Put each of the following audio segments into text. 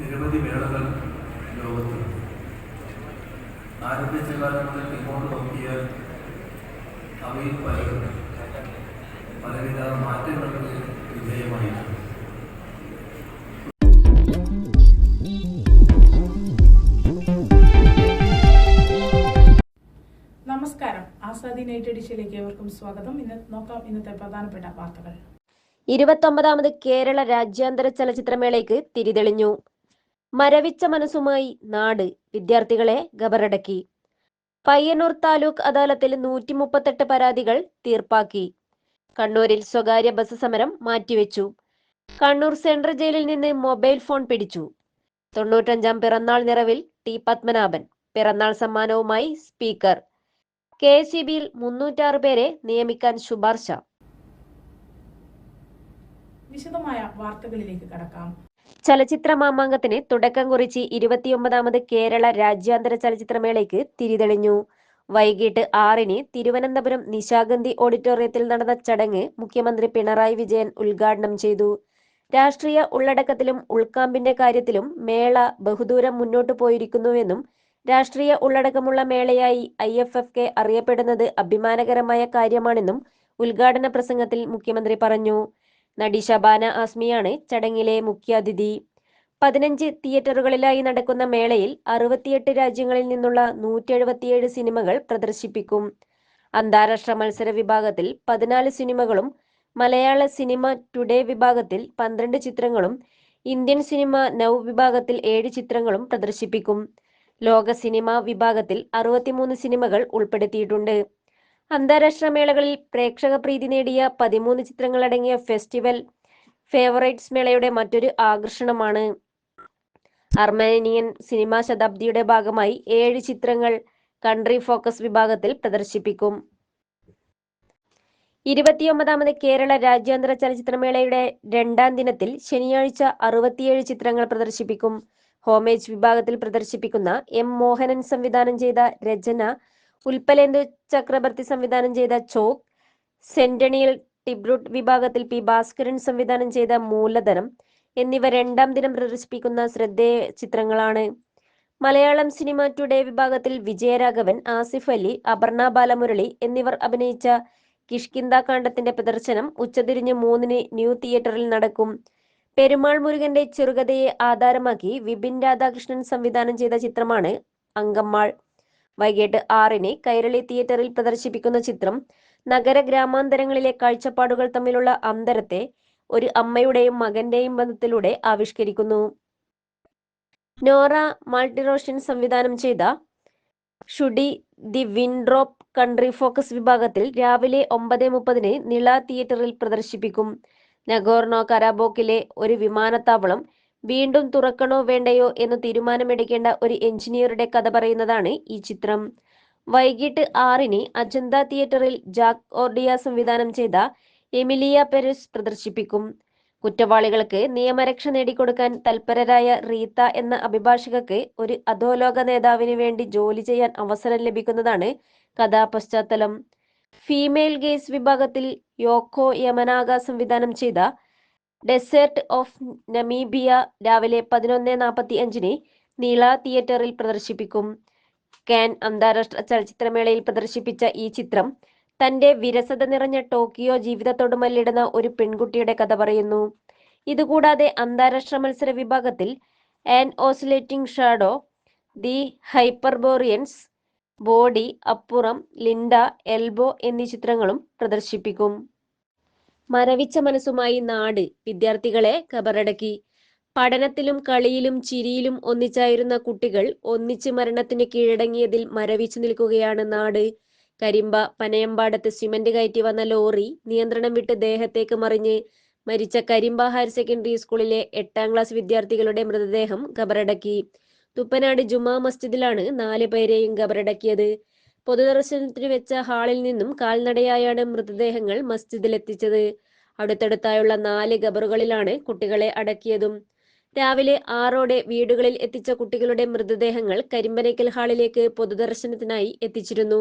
നിരവധി മേളകൾ ലോകത്തുണ്ട് ആരംഭിച്ച കാലം മുതൽ ഇങ്ങോട്ട് നോക്കിയാൽ അവയിൽ പലരും പലവിധ മാറ്റങ്ങൾക്ക് വിധേയമായിട്ടുണ്ട്. നമസ്കാരം. ആസാദി നൈറ്റ് എഡിഷനിലേക്ക് ഏവർക്കും സ്വാഗതം. ഇന്ന് നോക്കാം ഇന്നത്തെ പ്രധാനപ്പെട്ട വാർത്തകൾ. ഇരുപത്തൊമ്പതാമത് കേരള രാജ്യാന്തര ചലച്ചിത്രമേളയ്ക്ക് തിരിതെളിഞ്ഞു. മരവിച്ച മനസ്സുമായി നാട്. വിദ്യാർത്ഥികളെ ഗബറടക്കി. പയ്യന്നൂർ താലൂക്ക് അദാലത്തിൽ നൂറ്റി മുപ്പത്തെട്ട് പരാതികൾ തീർപ്പാക്കി. കണ്ണൂരിൽ സ്വകാര്യ ബസ് സമരം മാറ്റിവെച്ചു. കണ്ണൂർ സെൻട്രൽ ജയിലിൽ നിന്ന് മൊബൈൽ ഫോൺ പിടിച്ചു. തൊണ്ണൂറ്റഞ്ചാം പിറന്നാൾ നിറവിൽ ടി പത്മനാഭൻ. പിറന്നാൾ സമ്മാനവുമായി സ്പീക്കർ. കെ ഇ ബിയിൽ മുന്നൂറ്റാറ് പേരെ നിയമിക്കാൻ ശുപാർശ. വിശദമായ വാർത്തകളിലേക്ക് കടക്കാം. ചലച്ചിത്ര മാമാങ്കത്തിന് തുടക്കം കുറിച്ച് ഇരുപത്തിയൊമ്പതാമത് കേരള രാജ്യാന്തര ചലച്ചിത്രമേളയ്ക്ക് തിരിതെളിഞ്ഞു. വൈകിട്ട് ആറിന് തിരുവനന്തപുരം നിശാഗന്ധി ഓഡിറ്റോറിയത്തിൽ നടന്ന ചടങ്ങ് മുഖ്യമന്ത്രി പിണറായി വിജയൻ ഉദ്ഘാടനം ചെയ്തു. രാഷ്ട്രീയ ഉള്ളടക്കത്തിലും ഉൾക്കാമ്പിന്റെ കാര്യത്തിലും മേള ബഹുദൂരം മുന്നോട്ടു പോയിരിക്കുന്നുവെന്നും രാഷ്ട്രീയ ഉള്ളടക്കമുള്ള മേളയായി ഐ എഫ് എഫ് കെ അറിയപ്പെടുന്നത് അഭിമാനകരമായ കാര്യമാണെന്നും ഉദ്ഘാടന പ്രസംഗത്തിൽ മുഖ്യമന്ത്രി പറഞ്ഞു. നടി ശബാന ആസ്മിയാണ് ചടങ്ങിലെ മുഖ്യാതിഥി. പതിനഞ്ച് തിയേറ്ററുകളിലായി നടക്കുന്ന മേളയിൽ അറുപത്തിയെട്ട് രാജ്യങ്ങളിൽ നിന്നുള്ള നൂറ്റി എഴുപത്തിയേഴ് സിനിമകൾ പ്രദർശിപ്പിക്കും. അന്താരാഷ്ട്ര മത്സര വിഭാഗത്തിൽ പതിനാല് സിനിമകളും മലയാള സിനിമ ടുഡേ വിഭാഗത്തിൽ പന്ത്രണ്ട് ചിത്രങ്ങളും ഇന്ത്യൻ സിനിമ നൗ വിഭാഗത്തിൽ ഏഴ് ചിത്രങ്ങളും പ്രദർശിപ്പിക്കും. ലോക സിനിമ വിഭാഗത്തിൽ അറുപത്തിമൂന്ന് സിനിമകൾ ഉൾപ്പെടുത്തിയിട്ടുണ്ട്. അന്താരാഷ്ട്ര മേളകളിൽ പ്രേക്ഷക പ്രീതി നേടിയ പതിമൂന്ന് ചിത്രങ്ങളടങ്ങിയ ഫെസ്റ്റിവൽ ഫേവറേറ്റ്സ് മേളയുടെ മറ്റൊരു ആകർഷണമാണ്. അർമേനിയൻ സിനിമാ ശതാബ്ദിയുടെ ഭാഗമായി ഏഴ് ചിത്രങ്ങൾ കൺട്രി ഫോക്കസ് വിഭാഗത്തിൽ പ്രദർശിപ്പിക്കും. ഇരുപത്തിയൊമ്പതാമത് കേരള രാജ്യാന്തര ചലച്ചിത്രമേളയുടെ രണ്ടാം ദിനത്തിൽ ശനിയാഴ്ച അറുപത്തിയേഴ് ചിത്രങ്ങൾ പ്രദർശിപ്പിക്കും. ഹോമേജ് വിഭാഗത്തിൽ പ്രദർശിപ്പിക്കുന്ന എം മോഹനൻ സംവിധാനം ചെയ്ത രചന ഉൽപ്പലേന്ദു ചക്രവർത്തി സംവിധാനം ചെയ്ത ചോക്ക് സെന്റണിയൽ ടിബ്രൂട്ട് വിഭാഗത്തിൽ പി ഭാസ്കരൻ സംവിധാനം ചെയ്ത മൂലധനം എന്നിവ രണ്ടാം ദിനം പ്രദർശിപ്പിക്കുന്ന ശ്രദ്ധേയ ചിത്രങ്ങളാണ്. മലയാളം സിനിമ ടുഡേ വിഭാഗത്തിൽ വിജയരാഘവൻ ആസിഫ് അലി അപർണ ബാലമുരളി എന്നിവർ അഭിനയിച്ച കിഷ്കിന്ദ കാണ്ഡത്തിന്റെ പ്രദർശനം ഉച്ചതിരിഞ്ഞ് മൂന്നിന് ന്യൂ തിയേറ്ററിൽ നടക്കും. പെരുമാൾ മുരുകന്റെ ചെറുകഥയെ ആധാരമാക്കി വിപിൻ രാധാകൃഷ്ണൻ സംവിധാനം ചെയ്ത ചിത്രമാണ് അങ്കമ്മാൾ. വൈകിട്ട് ആറിന് കൈരളി തിയേറ്ററിൽ പ്രദർശിപ്പിക്കുന്ന ചിത്രം നഗര ഗ്രാമാന്തരങ്ങളിലെ കാഴ്ചപ്പാടുകൾ തമ്മിലുള്ള അന്തരത്തെ ഒരു അമ്മയുടെയും മകന്റെയും ബന്ധത്തിലൂടെ ആവിഷ്കരിക്കുന്നു. നോറ മാൾട്ടിറോഷൻ സംവിധാനം ചെയ്ത should the wind drop country focus വിഭാഗത്തിൽ രാവിലെ ഒമ്പത് മുപ്പതിന് നിള തിയേറ്ററിൽ പ്രദർശിപ്പിക്കും. നഗോർണോ കരാബോക്കിലെ ഒരു വിമാനത്താവളം വീണ്ടും തുറക്കണോ വേണ്ടയോ എന്ന് തീരുമാനമെടുക്കേണ്ട ഒരു എഞ്ചിനീയറുടെ കഥ പറയുന്നതാണ് ഈ ചിത്രം. വൈകിട്ട് ആറിന് അജന്ത തിയേറ്ററിൽ ജാക്ക് ഓർഡിയ സംവിധാനം ചെയ്ത എമിലിയ പെരസ് പ്രദർശിപ്പിക്കും. കുറ്റവാളികൾക്ക് നിയമരക്ഷ നേടിക്കൊടുക്കാൻ തൽപരരായ റീത്ത എന്ന അഭിഭാഷകക്ക് ഒരു അധോലോക നേതാവിന് വേണ്ടി ജോലി ചെയ്യാൻ അവസരം ലഭിക്കുന്നതാണ് കഥാപശ്ചാത്തലം. ഫീമെയിൽ ഗേസ് വിഭാഗത്തിൽ യോക്കോ യമനാഗ സംവിധാനം ചെയ്ത ഡെസേർട്ട് ഓഫ് നമീബിയ രാവിലെ പതിനൊന്ന് നാൽപ്പത്തി അഞ്ചിന് നീള തിയേറ്ററിൽ പ്രദർശിപ്പിക്കും. കാൻ അന്താരാഷ്ട്ര ചലച്ചിത്രമേളയിൽ പ്രദർശിപ്പിച്ച ഈ ചിത്രം തന്റെ വിരസത നിറഞ്ഞ ടോക്കിയോ ജീവിതത്തോട് മല്ലിടുന്ന ഒരു പെൺകുട്ടിയുടെ കഥ പറയുന്നു. ഇതുകൂടാതെ അന്താരാഷ്ട്ര മത്സര വിഭാഗത്തിൽ an oscillating shadow the Hyperboreans body Appuram Linda elbow എന്നീ ചിത്രങ്ങളും പ്രദർശിപ്പിക്കും. മരവിച്ച മനസ്സുമായി നാട് വിദ്യാർത്ഥികളെ കബറടക്കി. പഠനത്തിലും കളിയിലും ചിരിയിലും ഒന്നിച്ചായിരുന്ന കുട്ടികൾ ഒന്നിച്ച് മരണത്തിന് കീഴടങ്ങിയതിൽ മരവിച്ചു നിൽക്കുകയാണ് നാട്. കരിമ്പ പനയമ്പാടത്ത് സിമന്റ് കയറ്റി വന്ന ലോറി നിയന്ത്രണം വിട്ട് ദേഹത്തേക്ക് മറിഞ്ഞ് മരിച്ച കരിമ്പ ഹയർ സെക്കൻഡറി സ്കൂളിലെ എട്ടാം ക്ലാസ് വിദ്യാർത്ഥികളുടെ മൃതദേഹം കബറടക്കി. തുപ്പനാട് ജുമാ മസ്ജിദിലാണ് നാല് പേരെയും കബറടക്കിയത്. പൊതുദർശനത്തിന് വെച്ച ഹാളിൽ നിന്നും കാൽനടയായാണ് മൃതദേഹങ്ങൾ മസ്ജിദിലെത്തിച്ചത്. അടുത്തടുത്തായുള്ള നാല് ഖബറുകളിലാണ് കുട്ടികളെ അടക്കിയതും. രാവിലെ ആറോടെ വീടുകളിൽ എത്തിച്ച കുട്ടികളുടെ മൃതദേഹങ്ങൾ കരിമ്പനയ്ക്കൽ ഹാളിലേക്ക് പൊതുദർശനത്തിനായി എത്തിച്ചിരുന്നു.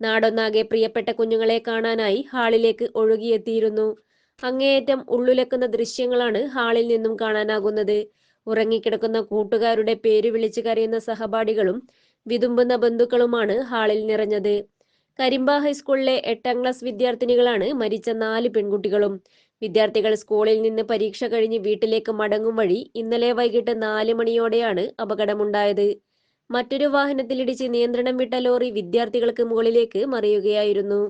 നാടൊന്നാകെ പ്രിയപ്പെട്ട കുഞ്ഞുങ്ങളെ കാണാനായി ഹാളിലേക്ക് ഒഴുകിയെത്തിയിരുന്നു. അങ്ങേയറ്റം ഉള്ളുലക്കുന്ന ദൃശ്യങ്ങളാണ് ഹാളിൽ നിന്നും കാണാനാകുന്നത്. ഉറങ്ങിക്കിടക്കുന്ന കൂട്ടുകാരുടെ പേര് വിളിച്ചു കരയുന്ന സഹപാഠികളും വിതുമ്പുന്ന ബന്ധുക്കളുമാണ് ഹാളിൽ നിറഞ്ഞത്. കരിമ്പ ഹൈസ്കൂളിലെ എട്ടാം ക്ലാസ് വിദ്യാർത്ഥിനികളാണ് മരിച്ച നാല് പെൺകുട്ടികളും. വിദ്യാർത്ഥികൾ സ്കൂളിൽ നിന്ന് പരീക്ഷ കഴിഞ്ഞ് വീട്ടിലേക്ക് മടങ്ങും വഴി ഇന്നലെ വൈകിട്ട് നാല് മണിയോടെയാണ് അപകടമുണ്ടായത്. മറ്റൊരു വാഹനത്തിലിടിച്ച് നിയന്ത്രണം വിട്ട ലോറി വിദ്യാർത്ഥികൾക്ക് മുകളിലേക്ക് മറിയുകയായിരുന്നു.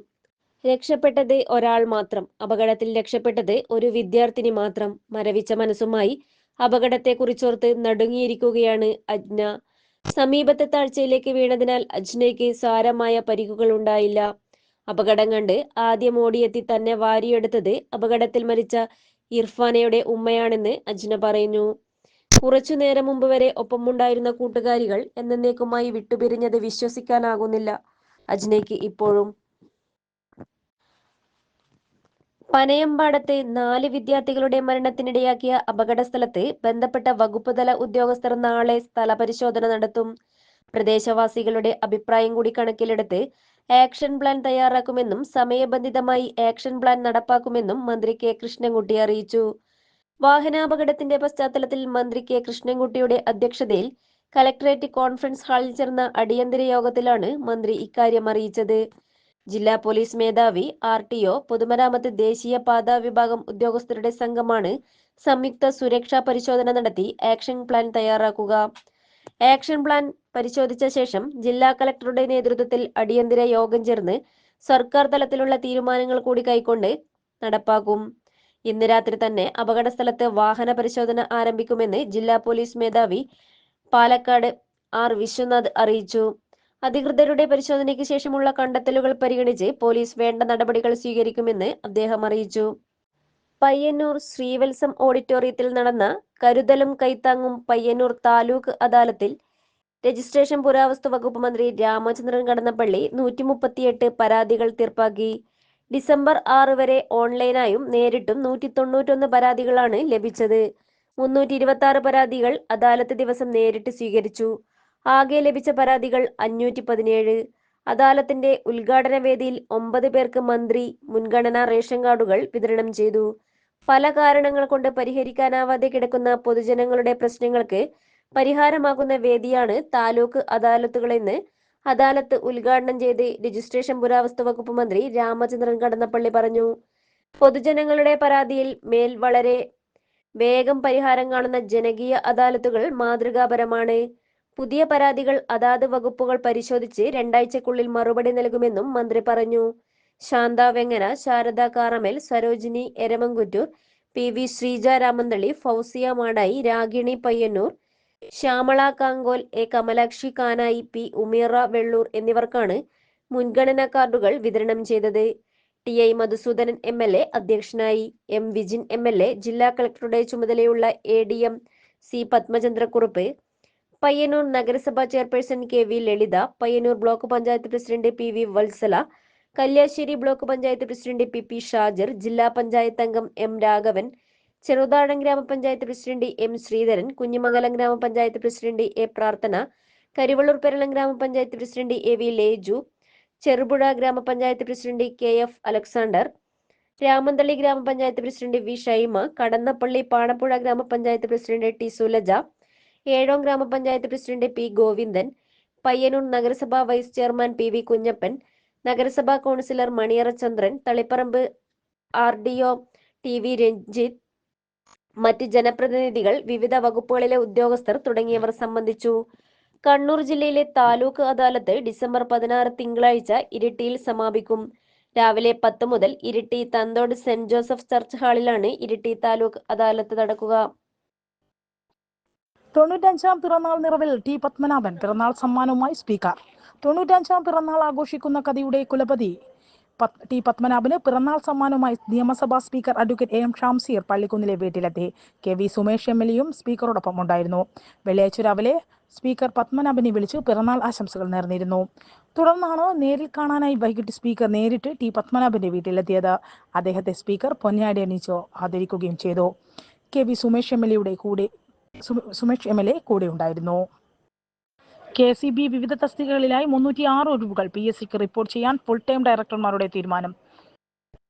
രക്ഷപ്പെട്ടത് ഒരാൾ മാത്രം. അപകടത്തിൽ രക്ഷപ്പെട്ടത് ഒരു വിദ്യാർത്ഥിനി മാത്രം. മരവിച്ച മനസ്സുമായി അപകടത്തെക്കുറിച്ചോർത്ത് നടുങ്ങിയിരിക്കുകയാണ് അജ്ന സമീപത്തെ താഴ്ചയിലേക്ക് വീണതിനാൽ അജ്നയ്ക്ക് സാരമായ പരിക്കുകൾ ഉണ്ടായില്ല. അപകടം കണ്ട് ആദ്യം ഓടിയെത്തി തന്നെ വാരിയെടുത്തത് അപകടത്തിൽ മരിച്ച ഇർഫാനയുടെ ഉമ്മയാണെന്ന് അജ്ന പറയുന്നു. കുറച്ചു നേരം മുമ്പ് വരെ ഒപ്പമുണ്ടായിരുന്ന കൂട്ടുകാരികൾ എന്നേക്കുമായി വിട്ടുപിരിഞ്ഞത് വിശ്വസിക്കാനാകുന്നില്ല. അജ്നയ്ക്ക് ഇപ്പോഴും പനയമ്പാടത്ത് നാല് വിദ്യാർത്ഥികളുടെ മരണത്തിനിടയാക്കിയ അപകട സ്ഥലത്ത് ബന്ധപ്പെട്ട വകുപ്പ് തല ഉദ്യോഗസ്ഥർ നാളെ സ്ഥലപരിശോധന നടത്തും. പ്രദേശവാസികളുടെ അഭിപ്രായം കൂടി കണക്കിലെടുത്ത് ആക്ഷൻ പ്ലാൻ തയ്യാറാക്കുമെന്നും സമയബന്ധിതമായി ആക്ഷൻ പ്ലാൻ നടപ്പാക്കുമെന്നും മന്ത്രി കെ കൃഷ്ണൻകുട്ടി അറിയിച്ചു. വാഹനാപകടത്തിന്റെ പശ്ചാത്തലത്തിൽ മന്ത്രി കെ കൃഷ്ണൻകുട്ടിയുടെ അധ്യക്ഷതയിൽ കലക്ടറേറ്റ് കോൺഫറൻസ് ഹാളിൽ ചേർന്ന അടിയന്തര യോഗത്തിലാണ് മന്ത്രി ഇക്കാര്യം അറിയിച്ചത്. ജില്ലാ പോലീസ് മേധാവി ആർ ടി ഒ പൊതുമരാമത്ത് ദേശീയ പാതാ വിഭാഗം ഉദ്യോഗസ്ഥരുടെ സംഘമാണ് സംയുക്ത സുരക്ഷാ പരിശോധന നടത്തി ആക്ഷൻ പ്ലാൻ തയ്യാറാക്കുക. ആക്ഷൻ പ്ലാൻ പരിശോധിച്ച ശേഷം ജില്ലാ കളക്ടറുടെ നേതൃത്വത്തിൽ അടിയന്തര യോഗം ചേർന്ന് സർക്കാർ തലത്തിലുള്ള തീരുമാനങ്ങൾ കൂടി കൈക്കൊണ്ട് നടപ്പാക്കും. ഇന്ന് രാത്രി തന്നെ അപകട സ്ഥലത്ത് വാഹന പരിശോധന ആരംഭിക്കുമെന്ന് ജില്ലാ പോലീസ് മേധാവി പാലക്കാട് ആർ വിശ്വനാഥ് അറിയിച്ചു. അധികൃതരുടെ പരിശോധനയ്ക്ക് ശേഷമുള്ള കണ്ടെത്തലുകൾ പരിഗണിച്ച് പോലീസ് വേണ്ട നടപടികൾ സ്വീകരിക്കുമെന്ന് അദ്ദേഹം അറിയിച്ചു. പയ്യന്നൂർ ശ്രീവത്സം ഓഡിറ്റോറിയത്തിൽ നടന്ന കരുതലും കൈത്താങ്ങും പയ്യന്നൂർ താലൂക്ക് അദാലത്തിൽ രജിസ്ട്രേഷൻ പുരാവസ്തു വകുപ്പ് മന്ത്രി രാമചന്ദ്രൻ കടന്നപ്പള്ളി നൂറ്റി മുപ്പത്തിയെട്ട് പരാതികൾ തീർപ്പാക്കി. ഡിസംബർ ആറ് വരെ ഓൺലൈനായും നേരിട്ടും നൂറ്റി തൊണ്ണൂറ്റൊന്ന് പരാതികളാണ് ലഭിച്ചത്. മുന്നൂറ്റി ഇരുപത്തി ആറ് പരാതികൾ അദാലത്ത് ദിവസം നേരിട്ട് സ്വീകരിച്ചു. ആകെ ലഭിച്ച പരാതികൾ അഞ്ഞൂറ്റി പതിനേഴ് അദാലത്തിന്റെ ഉദ്ഘാടന വേദിയിൽ ഒമ്പത് പേർക്ക് മന്ത്രി മുൻഗണനാ റേഷൻ കാർഡുകൾ വിതരണം ചെയ്തു. പല കാരണങ്ങൾ കൊണ്ട് പരിഹരിക്കാനാവാതെ കിടക്കുന്ന പൊതുജനങ്ങളുടെ പ്രശ്നങ്ങൾക്ക് പരിഹാരമാകുന്ന വേദിയാണ് താലൂക്ക് അദാലത്തുകളെന്ന് അദാലത്ത് ഉദ്ഘാടനം ചെയ്ത് രജിസ്ട്രേഷൻ പുരാവസ്തു വകുപ്പ് മന്ത്രി രാമചന്ദ്രൻ കടന്നപ്പള്ളി പറഞ്ഞു. പൊതുജനങ്ങളുടെ പരാതിയിൽ മേൽ വളരെ വേഗം പരിഹാരം കാണുന്ന ജനകീയ അദാലത്തുകൾ മാതൃകാപരമാണ്. പുതിയ പരാതികൾ അതാത് വകുപ്പുകൾ പരിശോധിച്ച് രണ്ടാഴ്ചക്കുള്ളിൽ മറുപടി നൽകുമെന്നും മന്ത്രി പറഞ്ഞു. Shantha വെങ്ങന Sharada Karamal Sarojini Eramamkuttur P V Sreeja Ramanthali Fousiya Madayi Ragini Payyannur Shyamala Kankol A Kamalakshi Kanayi P Umeera Vellur എന്നിവർക്കാണ് മുൻഗണനാ കാർഡുകൾ വിതരണം ചെയ്തത്. T I Madhusoodanan M L A അധ്യക്ഷനായി. M Vijin M L A ജില്ലാ കളക്ടറുടെ ചുമതലയുള്ള A D M C Padmachandrakurup Payyannur നഗരസഭാ chairperson K V Lalitha Payyannur block panchayat president P V Valsala Kalliasseri block panchayat president P P Shajar ജില്ലാ പഞ്ചായത്ത് അംഗം M Raghavan Cheruthazham ഗ്രാമപഞ്ചായത്ത് president M Sreedharan Kunhimangalam ഗ്രാമപഞ്ചായത്ത് president A പ്രാർത്ഥന കരുവള്ളൂർ പെരളം ഗ്രാമപഞ്ചായത്ത് president A V Leju Cherupuzha ഗ്രാമപഞ്ചായത്ത് president K F Alexander Ramanthali ഗ്രാമപഞ്ചായത്ത് president V Shaima Kadannappalli Panappuzha ഗ്രാമപഞ്ചായത്ത് president T Sulaja Ezhome ഗ്രാമപഞ്ചായത്ത് പ്രസിഡന്റ് പി ഗോവിന്ദൻ പയ്യന്നൂർ നഗരസഭാ vice chairman P V Kunhappan നഗരസഭാ councillor Maniyara Chandran Taliparamba R D O T V Ranjith മറ്റ് ജനപ്രതിനിധികൾ വിവിധ വകുപ്പുകളിലെ ഉദ്യോഗസ്ഥർ തുടങ്ങിയവർ സംബന്ധിച്ചു. കണ്ണൂർ ജില്ലയിലെ താലൂക്ക് അദാലത്ത് ഡിസംബർ പതിനാറ് തിങ്കളാഴ്ച ഇരിട്ടിയിൽ സമാപിക്കും. രാവിലെ പത്ത് മുതൽ Iritty Thanthode saint Joseph church ഹാളിലാണ് Iritty taluk adalat നടക്കുക. തൊണ്ണൂറ്റഞ്ചാം പിറന്നാൾ നിറവിൽ ടി പത്മനാഭൻ പിറന്നാൾ സമ്മാനവുമായി സ്പീക്കർ. തൊണ്ണൂറ്റഞ്ചാം പിറന്നാൾ ആഘോഷിക്കുന്ന കഥയുടെ കുലപതി ടി പത്മനാഭന് പിറന്നാൾ സമ്മാനവുമായി നിയമസഭാ സ്പീക്കർ അഡ്വക്കേറ്റ് എ ഷാംസീർ പള്ളിക്കുന്നിലെ വീട്ടിലെത്തി. K V Sumesh M L എയും സ്പീക്കറോടൊപ്പം ഉണ്ടായിരുന്നു. വെള്ളിയാഴ്ച രാവിലെ സ്പീക്കർ പത്മനാഭനെ വിളിച്ച് പിറന്നാൾ ആശംസകൾ നേർന്നിരുന്നു. തുടർന്നാണ് നേരിൽ കാണാനായി വൈകിട്ട് സ്പീക്കർ നേരിട്ട് ടി പത്മനാഭന്റെ വീട്ടിലെത്തിയത്. അദ്ദേഹത്തെ സ്പീക്കർ പൊന്നാടി അണിയിച്ചു ആദരിക്കുകയും ചെയ്തു. K V Sumesh M L എയുടെ കൂടെ സുമേഷ് എം എൽ എ കൂടെ ഉണ്ടായിരുന്നു കെ സി ബി വിവിധ തസ്തികകളിലായി മുന്നൂറ്റി ആറ് ഒഴിവുകൾ പി എസ് സിക്ക് റിപ്പോർട്ട് ചെയ്യാൻ ഫുൾ ടൈം ഡയറക്ടർമാരുടെ തീരുമാനം.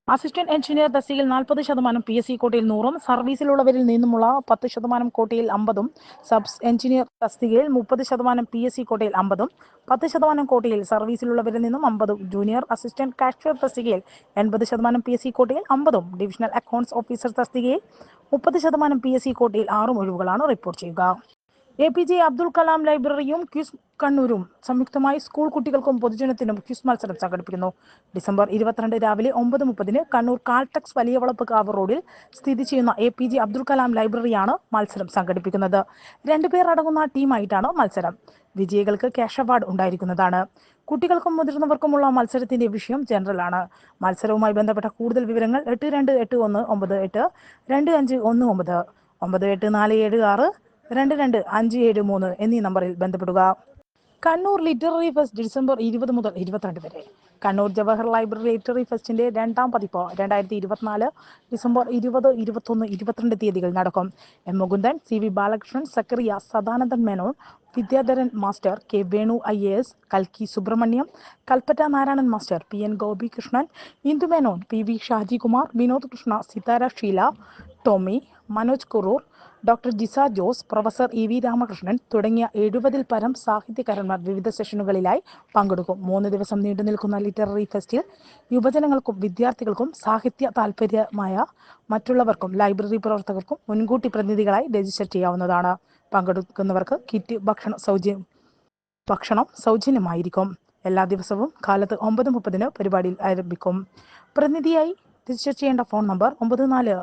അസിസ്റ്റന്റ് എഞ്ചിനീയർ തസ്തികയിൽ നാൽപ്പത് ശതമാനം പി എസ് സി കോട്ടയിൽ നൂറും സർവീസിലുള്ളവരിൽ നിന്നുമുള്ള പത്ത് ശതമാനം കോട്ടയിൽ അമ്പതും സബ് എഞ്ചിനീയർ തസ്തികയിൽ മുപ്പത് ശതമാനം പി എസ് സി കോട്ടയിൽ അമ്പതും പത്ത് ശതമാനം കോട്ടയിൽ സർവീസിലുള്ളവരിൽ നിന്നും അമ്പതും ജൂനിയർ അസിസ്റ്റന്റ് കാഷ്യർ തസ്തികയിൽ എൺപത് ശതമാനം പി എസ് സി കോട്ടയിൽ അമ്പതും ഡിവിഷണൽ അക്കൗണ്ട്സ് ഓഫീസർ തസ്തികയിൽ മുപ്പത് ശതമാനം പി എസ് സി കോട്ടയിൽ ആറും ഒഴിവുകളാണ് റിപ്പോർട്ട് ചെയ്യുക. A P J Abdul Kalam ലൈബ്രറിയും ക്യൂസ് കണ്ണൂരും സംയുക്തമായി സ്കൂൾ കുട്ടികൾക്കും പൊതുജനത്തിനും ക്യൂസ് മത്സരം സംഘടിപ്പിക്കുന്നു. ഡിസംബർ ഇരുപത്തിരണ്ട് രാവിലെ ഒമ്പത് മുപ്പതിന് കണ്ണൂർ കാൾടെക്സ് വലിയ വളപ്പ് റോഡിൽ സ്ഥിതി ചെയ്യുന്ന A P J Abdul Kalam ലൈബ്രറിയാണ് മത്സരം സംഘടിപ്പിക്കുന്നത്. രണ്ടുപേർ അടങ്ങുന്ന ടീമായിട്ടാണ് മത്സരം. വിജയികൾക്ക് ക്യാഷ് അവാർഡ് ഉണ്ടായിരിക്കുന്നതാണ്. കുട്ടികൾക്കും മുതിർന്നവർക്കുമുള്ള മത്സരത്തിന്റെ വിഷയം ജനറൽ ആണ് മത്സരവുമായി ബന്ധപ്പെട്ട കൂടുതൽ വിവരങ്ങൾ എട്ട് രണ്ട് എട്ട് ഒന്ന് ഒമ്പത് എട്ട് രണ്ട് അഞ്ച് ഒന്ന് ഒമ്പത് ഒമ്പത് എട്ട് നാല് ഏഴ് ആറ് രണ്ട് രണ്ട് അഞ്ച് ഏഴ് മൂന്ന് എന്നീ നമ്പറിൽ ബന്ധപ്പെടുക. കണ്ണൂർ ലിറ്റററി ഫെസ്റ്റ് ഡിസംബർ ഇരുപത് മുതൽ ഇരുപത്തിരണ്ട് വരെ. കണ്ണൂർ ജവഹർ ലൈബ്രറി ലിറ്റററി ഫെസ്റ്റിന്റെ രണ്ടാം പതിപ്പ് രണ്ടായിരത്തി ഇരുപത്തിനാല് ഡിസംബർ ഇരുപത് ഇരുപത്തൊന്ന് ഇരുപത്തിരണ്ട് തീയതികൾ നടക്കും. M Mukundan C V Balakrishnan Zacharia Sadanandan Menon Vidyadharan master K Venu I A S കൽക്കി Subramaniam Kalpetta Narayanan master P N Gopikrishnan Indu Menon P V Shajikumar Vinod Krishna Sithara Sheela Tomy Manoj Kuroor doctor Jisa Jose professor E V Ramakrishnan തുടങ്ങിയ എഴുപതിൽ പരം സാഹിത്യകാരന്മാർ വിവിധ സെഷനുകളിലായി പങ്കെടുക്കും. മൂന്ന് ദിവസം നീണ്ടു നിൽക്കുന്ന ലിറ്റററി ഫെസ്റ്റിൽ യുവജനങ്ങൾക്കും വിദ്യാർത്ഥികൾക്കും സാഹിത്യ താല്പര്യമായ മറ്റുള്ളവർക്കും ലൈബ്രറി പ്രവർത്തകർക്കും മുൻകൂട്ടി പ്രതിനിധികളായി രജിസ്റ്റർ ചെയ്യാവുന്നതാണ്. പങ്കെടുക്കുന്നവർക്ക് കിറ്റ് ഭക്ഷണ സൗജന്യം ഭക്ഷണം സൗജന്യമായിരിക്കും. എല്ലാ ദിവസവും കാലത്ത് ഒമ്പത് മുപ്പതിന് പരിപാടിയിൽ ആരംഭിക്കും. പ്രതിനിധിയായി രജിസ്റ്റർ ചെയ്യേണ്ട ഫോൺ നമ്പർ ഒമ്പത് നാല്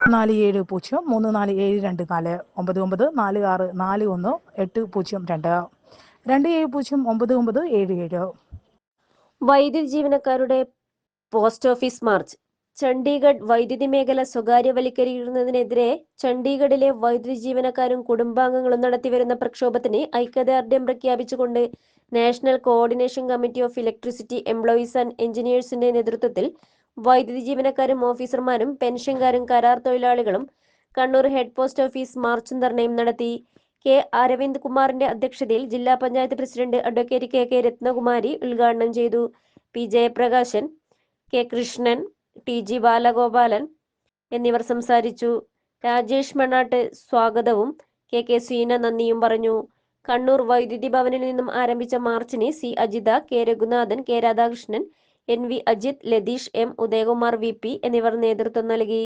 നാല് ഏഴ് പൂജ്യം മൂന്ന് നാല് ഏഴ് രണ്ട് നാല് ഒമ്പത് ഒമ്പത് നാല് ആറ് നാല് ഒന്ന് എട്ട് പൂജ്യം രണ്ട് രണ്ട് ഏഴ് പൂജ്യം ഒമ്പത് ഒമ്പത് ഏഴ് ഏഴ്. വൈദ്യുതി ജീവനക്കാരുടെ പോസ്റ്റ് ഓഫീസ് മാർച്ച്. ചണ്ഡീഗഡ് വൈദ്യുതി മേഖല സ്വകാര്യവൽക്കരിക്കുന്നതിനെതിരെ ചണ്ഡീഗഡിലെ വൈദ്യുതി ജീവനക്കാരും കുടുംബാംഗങ്ങളും നടത്തിവരുന്ന പ്രക്ഷോഭത്തിന് ഐക്യദാർഢ്യം പ്രഖ്യാപിച്ചുകൊണ്ട് national coordination committee of electricity employees and എഞ്ചിനീയേഴ്സിന്റെ നേതൃത്വത്തിൽ വൈദ്യുതി ജീവനക്കാരും ഓഫീസർമാരും പെൻഷൻകാരും കരാർ തൊഴിലാളികളും കണ്ണൂർ ഹെഡ് പോസ്റ്റ് ഓഫീസ് മാർച്ചും ധർണയും നടത്തി. കെ അരവിന്ദ് കുമാറിന്റെ അധ്യക്ഷതയിൽ ജില്ലാ panchayat president advocate K K Rathnakumari ഉദ്ഘാടനം ചെയ്തു. P Jayaprakashan K Krishnan T G Balagopalan എന്നിവർ സംസാരിച്ചു. രാജേഷ് മണ്ണാട്ട് സ്വാഗതവും കെ കെ സീന നന്ദിയും പറഞ്ഞു. കണ്ണൂർ വൈദ്യുതി ഭവനിൽ നിന്നും ആരംഭിച്ച മാർച്ചിനെ C Ajitha K Raghunathan K Radhakrishnan N V Ajith Latheesh M Udayakumar V P എന്നിവർ നേതൃത്വം നൽകി.